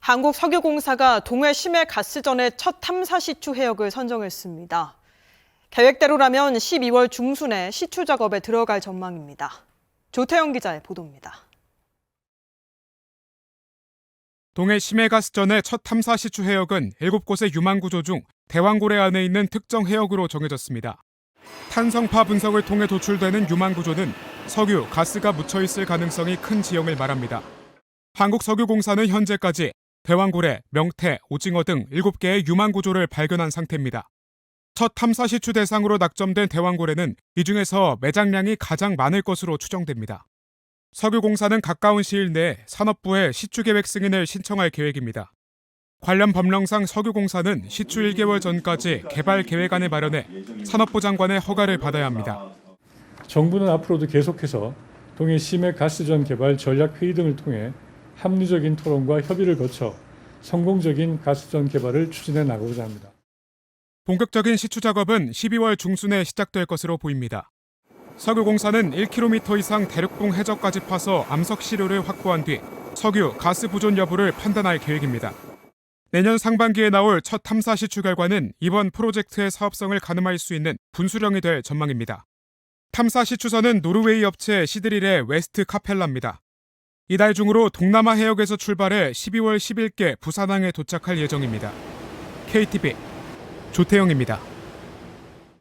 한국석유공사가 동해 심해 가스전의 첫 탐사 시추 해역을 선정했습니다. 계획대로라면 12월 중순에 시추 작업에 들어갈 전망입니다. 조태영 기자의 보도입니다. 동해 심해 가스전의 첫 탐사 시추 해역은 7곳의 유망 구조 중 대왕고래 안에 있는 특정 해역으로 정해졌습니다. 탄성파 분석을 통해 도출되는 유망 구조는 석유, 가스가 묻혀 있을 가능성이 큰 지형을 말합니다. 한국석유공사는 현재까지 대왕고래, 명태, 오징어 등 7개의 유망 구조를 발견한 상태입니다. 첫 탐사 시추 대상으로 낙점된 대왕고래는 이 중에서 매장량이 가장 많을 것으로 추정됩니다. 석유공사는 가까운 시일 내에 산업부에 시추 계획 승인을 신청할 계획입니다. 관련 법령상 석유공사는 시추 1개월 전까지 개발 계획안을 마련해 산업부 장관의 허가를 받아야 합니다. 정부는 앞으로도 계속해서 동해 심해 가스전 개발 전략 회의 등을 통해 합리적인 토론과 협의를 거쳐 성공적인 가스전 개발을 추진해 나가고자 합니다. 본격적인 시추 작업은 12월 중순에 시작될 것으로 보입니다. 석유공사는 1km 이상 대륙봉 해저까지 파서 암석 시료를 확보한 뒤 석유, 가스 보존 여부를 판단할 계획입니다. 내년 상반기에 나올 첫 탐사 시추 결과는 이번 프로젝트의 사업성을 가늠할 수 있는 분수령이 될 전망입니다. 탐사 시추선은 노르웨이 업체 시드릴의 웨스트 카펠라입니다. 이달 중으로 동남아 해역에서 출발해 12월 10일께 부산항에 도착할 예정입니다. KTV 조태영입니다.